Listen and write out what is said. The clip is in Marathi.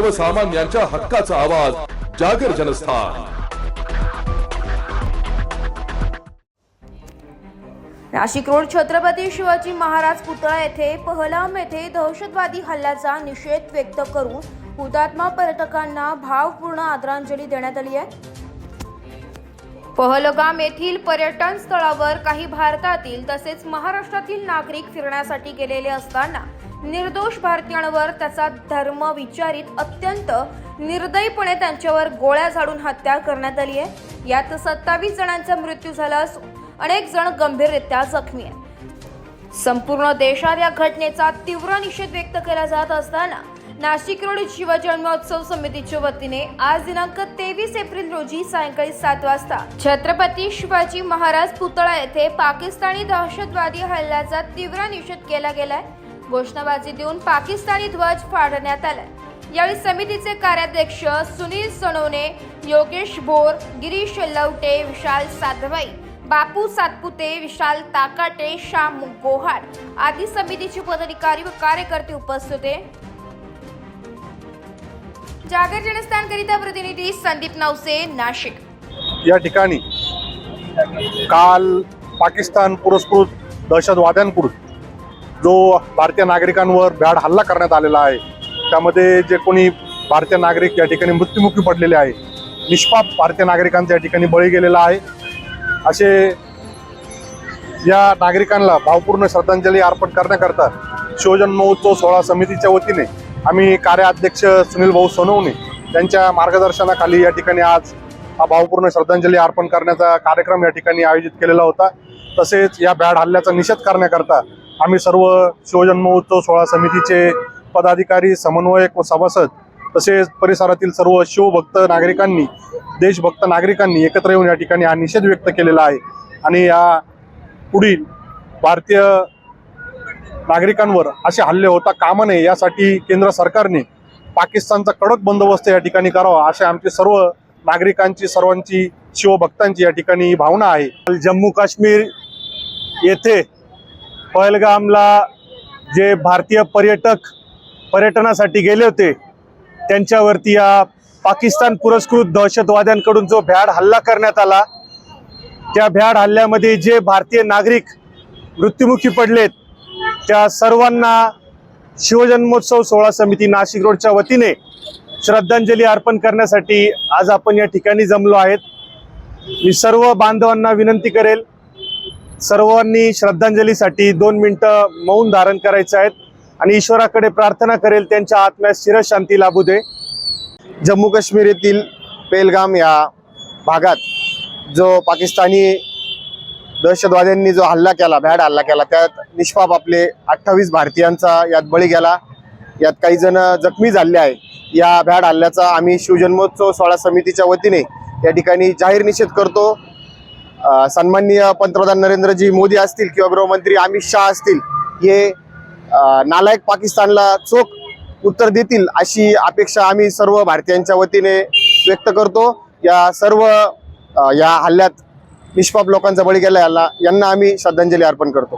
सर्वसामान्यांच्या हक्काचा आवाज जागर जनस्थान. नाशिक रोड छत्रपती शिवाजी महाराज पुतळा येथे पहलाम येथे दहशतवादी हल्ल्याचा निषेध व्यक्त करून हुतात्मा पर्यटकांना भावपूर्ण आदरांजली देण्यात आली आहे. पहलगाम येथील पर्यटन स्थळावर काही भारतातील तसेच महाराष्ट्रातील नागरिक फिरण्यासाठी गेलेले असताना निर्दोष भारतीयांवर त्याचा धर्म विचारित अत्यंत निर्दयीपणे त्यांच्यावर गोळ्या झाडून हत्या करण्यात आली आहे. यात सत्तावीस जणांचा मृत्यू झाला असून अनेक जण गंभीररित्या जखमी आहेत. संपूर्ण देशात या घटनेचा तीव्र निषेध व्यक्त केला जात असताना नाशिक रोड शिवजन्मोत्सव समितीच्या वतीने आज दिनांक तेवीस एप्रिल रोजी सायंकाळी सात वाजता छत्रपती शिवाजी महाराज पुतळा येथे पाकिस्तानी दहशतवादी हल्ल्याचा तीव्र निषेध केला गेलाय. घोषणाबाजी देऊन पाकिस्तानी ध्वज फाडण्यात आला यावेळी समितीचे कार्याध्यक्ष सुनील सणवणे योगेश भोर गिरीश लवटे विशाल साधवाई बापू सातपुते विशाल ताकाटे श्याम गोहाड आदी समितीचे पदाधिकारी व कार्यकर्ते उपस्थित होते. जागर जनस्थानकरिता प्रतिनिधी संदीप नवसे नाशिक. या ठिकाणी काल पाकिस्तान पुरस्कृत दहशतवाद्यांकडून जो भारतीय नागरिकांवर भ्याड हल्ला करण्यात आलेला आहे त्यामध्ये जे कोणी भारतीय नागरिक या ठिकाणी मृत्युमुखी पडलेले आहे निष्पाप भारतीय नागरिकांचा या ठिकाणी बळी गेलेला आहे. असे या नागरिकांना भावपूर्ण श्रद्धांजली अर्पण करण्याकरता शिवजन्मोत्सव सोहळा समितीच्या वतीने आम्ही कार्याध्यक्ष सुनील भाऊ सोनवणे त्यांच्या मार्गदर्शनाखाली या ठिकाणी आज हा भावपूर्ण श्रद्धांजली अर्पण करण्याचा कार्यक्रम या ठिकाणी आयोजित केलेला होता. तसेच या बॅड हल्ल्याचा निषेध करण्याकरता आम्ही सर्व शिवजन्मोत्सव सोहळा समितीचे पदाधिकारी समन्वयक व सभासद तसेच परिसरातील सर्व शिवभक्त नागरिकांनी देशभक्त नागरिकांनी एकत्र येऊन या ठिकाणी हा निषेध व्यक्त केलेला आहे. आणि या पुढील भारतीय नागरिकांवर असे हल्ले होता कामा नये यासाठी केंद्र सरकारने पाकिस्तानचा कडक बंदोबस्त या ठिकाणी करावा असे आमचे सर्व नागरिकांची सर्वांची शिवभक्तांची या ठिकाणी भावना आहे. जम्मू काश्मीर येथे पहलगामला जे भारतीय पर्यटक पर्यटनासाठी गेले होते त्यांच्यावरती या पाकिस्तान पुरस्कृत दहशतवाद्यांकडून जो भ्याड हल्ला करण्यात आला त्या भ्याड हल्ल्यामध्ये जे भारतीय नागरिक मृत्युमुखी पडलेत त्या सर्वांना शिवजन्मोत्सव सोहळा समिती नाशिक रोडच्या वतीने श्रद्धांजली अर्पण करण्यासाठी आज आपण या ठिकाणी जमलो आहेत. मी सर्व बांधवांना विनंती करेल सर्वांनी श्रद्धांजलीसाठी दोन मिनटं मौन धारण करायचं आहेत आणि ईश्वराकडे प्रार्थना करेल त्यांच्या आत्म्यास चिरशांती लाभू दे. जम्मू काश्मीर येथील पेलगाम या भागात जो पाकिस्तानी दहशतवाद्यांनी जो हल्ला केला भ्याड हल्ला केला त्यात निष्पाप आपले अठ्ठावीस भारतीयांचा यात बळी गेला. यात काही जण जखमी झाले आहे या भ्याड हल्ल्याचा आम्ही शिवजन्मोत्सव सोहळा समितीच्या वतीने या ठिकाणी जाहीर निषेध करतो. सन्माननीय पंतप्रधान नरेंद्रजी मोदी असतील किंवा गृहमंत्री अमित शहा असतील हे नालायक पाकिस्तानला चोख उत्तर देतील अशी अपेक्षा आम्ही सर्व भारतीयांच्या वतीने व्यक्त करतो. या सर्व या हल्ल्यात निष्पाप लोकांचा बळी गेला याला यांना आम्ही श्रद्धांजली अर्पण करतो.